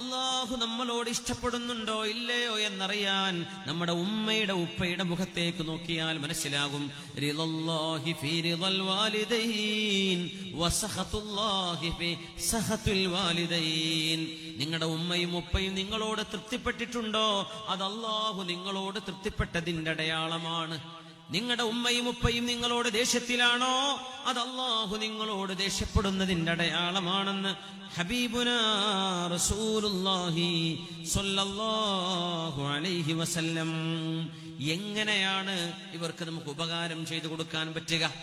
അള്ളാഹു നമ്മളോട് ഇഷ്ടപ്പെടുന്നുണ്ടോ ഇല്ലയോ എന്നറിയാൻ നമ്മുടെ ഉമ്മയുടെ ഉപ്പയുടെ മുഖത്തേക്ക് നോക്കിയാൽ മനസ്സിലാകും. നിങ്ങളുടെ ഉമ്മയും ഉപ്പയും നിങ്ങളോട് തൃപ്തിപ്പെട്ടിട്ടുണ്ടോ? അത് അള്ളാഹു നിങ്ങളോട് തൃപ്തിപ്പെട്ടതിന്റെ അടയാളമാണ്. നിങ്ങളുടെ ഉമ്മയും ഉപ്പയും നിങ്ങളോട് ദേഷ്യത്തിലാണോ? അത് അള്ളാഹു നിങ്ങളോട് ദേഷ്യപ്പെടുന്നതിന്റെ അടയാളമാണെന്ന് ഹബീബുന സ്വല്ലല്ലാഹു അലൈഹി വസല്ലം. എങ്ങനെയാണ് ഇവർക്ക് നമുക്ക് ഉപകാരം ചെയ്തു കൊടുക്കാൻ പറ്റുക?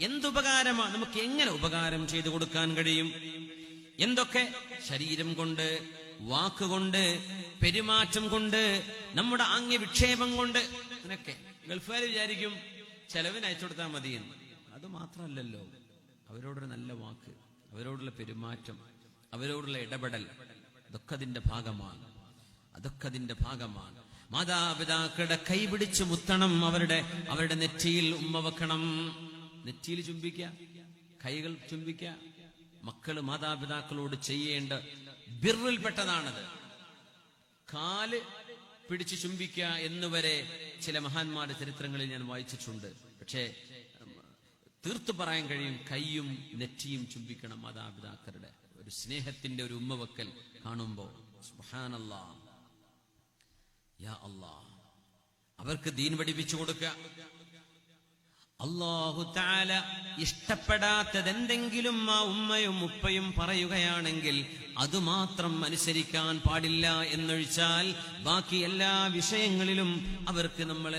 എന്തുപകാരമാണ് നമുക്ക് എങ്ങനെ ഉപകാരം ചെയ്തു കൊടുക്കാൻ കഴിയും? എന്തൊക്കെ? ശരീരം കൊണ്ട് വാക്കുകൊണ്ട് പെരുമാറ്റം കൊണ്ട് നമ്മുടെ ആംഗ്യ വിക്ഷേപം കൊണ്ട് അങ്ങനെയൊക്കെ ഗൾഫുകാർ വിചാരിക്കും ചെലവിന് അയച്ചു കൊടുത്താൽ മതിയെന്ന്. അത് മാത്രമല്ലല്ലോ. അവരോടൊരു നല്ല വാക്ക് അവരോടുള്ള പെരുമാറ്റം അവരോടുള്ള ഇടപെടൽ അതൊക്കെ അതിന്റെ ഭാഗമാണ്. അതൊക്കെ അതിന്റെ ഭാഗമാണ്. മാതാപിതാക്കളുടെ കൈ കൈപിടിച്ച് മുത്തണം അവരുടെ അവരുടെ നെറ്റിയിൽ ഉമ്മ വെക്കണം. നെറ്റിയിൽ ചുംബിക്ക കൈകൾ ചുംബിക്ക. മക്കൾ മാതാപിതാക്കളോട് ചെയ്യേണ്ട ബിറിൽപ്പെട്ടതാണത് കാൽ പിടിച്ച് ചുംബിക്കുക എന്നുവരെ ചില മഹാന്മാരുടെ ചരിത്രങ്ങളിൽ ഞാൻ വായിച്ചിട്ടുണ്ട്. പക്ഷേ തീർത്തു പറയാൻ കഴിയും കൈയും നെറ്റിയും ചുംബിക്കണം മാതാപിതാക്കളുടെ ഒരു സ്നേഹത്തിന്റെ ഒരു ഉമ്മവക്കൽ കാണുമ്പോൾ യാ അവർക്ക് ദീൻ പഠിപ്പിച്ചു കൊടുക്കുക. അള്ളാഹു താല ഇഷ്ടപ്പെടാത്തതെന്തെങ്കിലും ആ ഉമ്മയും ഉപ്പയും പറയുകയാണെങ്കിൽ അതുമാത്രം അനുസരിക്കാൻ പാടില്ല എന്നൊഴിച്ചാൽ ബാക്കി എല്ലാ വിഷയങ്ങളിലും അവർക്ക് നമ്മൾ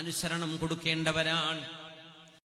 അനുസരണം കൊടുക്കേണ്ടവരാണ്.